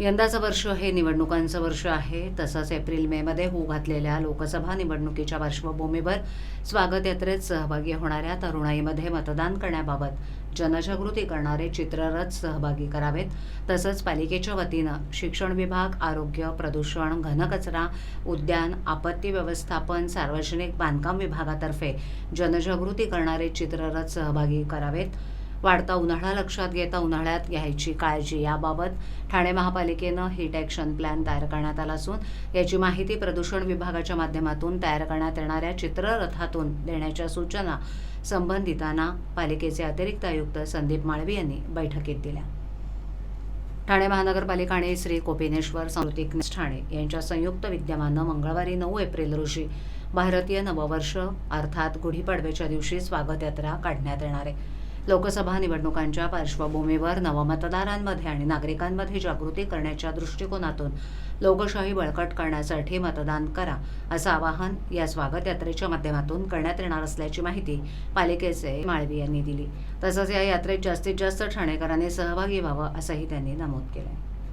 यंदाचं वर्ष हे निवडणुकांचं वर्ष आहे. तसंच एप्रिल मेमध्ये होऊ घातलेल्या लोकसभा निवडणुकीच्या पार्श्वभूमीवर स्वागत यात्रेत सहभागी होणाऱ्या तरुणाईमध्ये मतदान करण्याबाबत जनजागृती करणारे चित्ररथ सहभागी करावेत. तसंच पालिकेच्या वतीनं शिक्षण विभाग आरोग्य प्रदूषण घनकचरा उद्यान आपत्ती व्यवस्थापन सार्वजनिक बांधकाम विभागातर्फे जनजागृती करणारे चित्ररथ सहभागी करावेत. वाढता उन्हाळा लक्षात घेता उन्हाळ्यात घ्यायची काळजी. याबाबत ठाणे महापालिकेनं हिट ॲक्शन प्लॅन तयार करण्यात आला असून याची माहिती प्रदूषण विभागाच्या माध्यमातून तयार करण्यात येणाऱ्या चित्ररथातून देण्याच्या सूचना संबंधितांना पालिकेचे अतिरिक्त आयुक्त संदीप माळवी यांनी बैठकीत दिल्या. ठाणे महानगरपालिका आणि श्री कोपिनेश्वर सांस्कृतिक ठाणे यांच्या संयुक्त विद्यमानं मंगळवारी नऊ एप्रिल रोजी भारतीय नववर्ष अर्थात गुढीपाडव्याच्या दिवशी स्वागत यात्रा काढण्यात येणार आहे. लोकसभा निवडणुकांच्या पार्श्वभूमीवर नवमतदारांमध्ये आणि नागरिकांमध्ये जागृती करण्याच्या दृष्टिकोनातून लोकशाही बळकट करण्यासाठी मतदान करा असं आवाहन या स्वागत यात्रेच्या माध्यमातून करण्यात येणार असल्याची माहिती पालिकेचे माळवी यांनी दिली. तसंच या यात्रेत जास्तीत जास्त ठाणेकरांनी सहभागी व्हावं असंही त्यांनी नमूद केलं